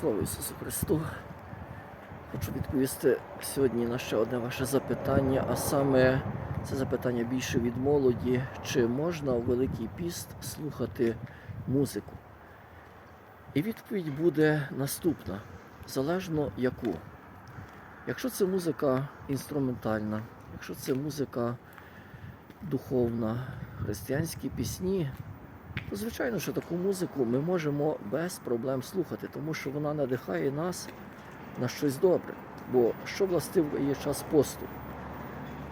Слава Ісусу Христу! Хочу відповісти сьогодні на ще одне ваше запитання, а саме це запитання більше від молоді. Чи можна у Великий піст слухати музику? І відповідь буде наступна: залежно яку. Якщо це музика інструментальна, якщо це музика духовна, християнські пісні, звичайно, що таку музику ми можемо без проблем слухати, тому що вона надихає нас на щось добре. Бо що властиво є час посту?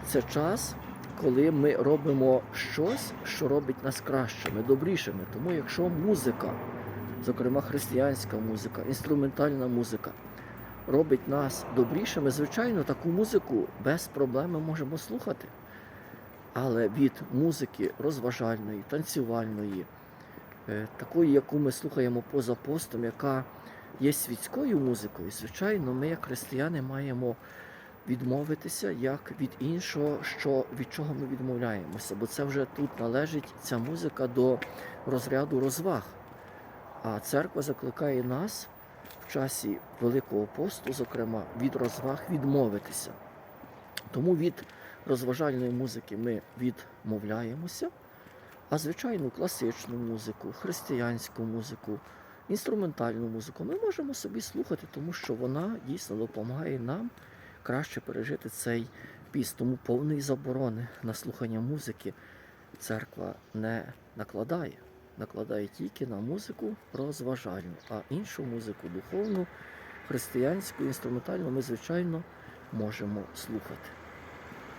Це час, коли ми робимо щось, що робить нас кращими, добрішими. Тому якщо музика, зокрема християнська музика, інструментальна музика, робить нас добрішими, звичайно, таку музику без проблем ми можемо слухати. Але від музики розважальної, танцювальної, е, такої, яку ми слухаємо поза постом, яка є світською музикою, звичайно, ми, як християни, маємо відмовитися як від іншого, що, від чого ми відмовляємося. Бо це вже тут належить ця музика до розряду розваг. А церква закликає нас в часі Великого посту, зокрема, від розваг відмовитися. Тому від розважальної музики ми відмовляємося, а звичайну класичну музику, християнську музику, інструментальну музику ми можемо собі слухати, тому що вона дійсно допомагає нам краще пережити цей піст. Тому повної заборони на слухання музики церква не накладає. Накладає тільки на музику розважальну, а іншу музику духовну, християнську, інструментальну ми, звичайно, можемо слухати.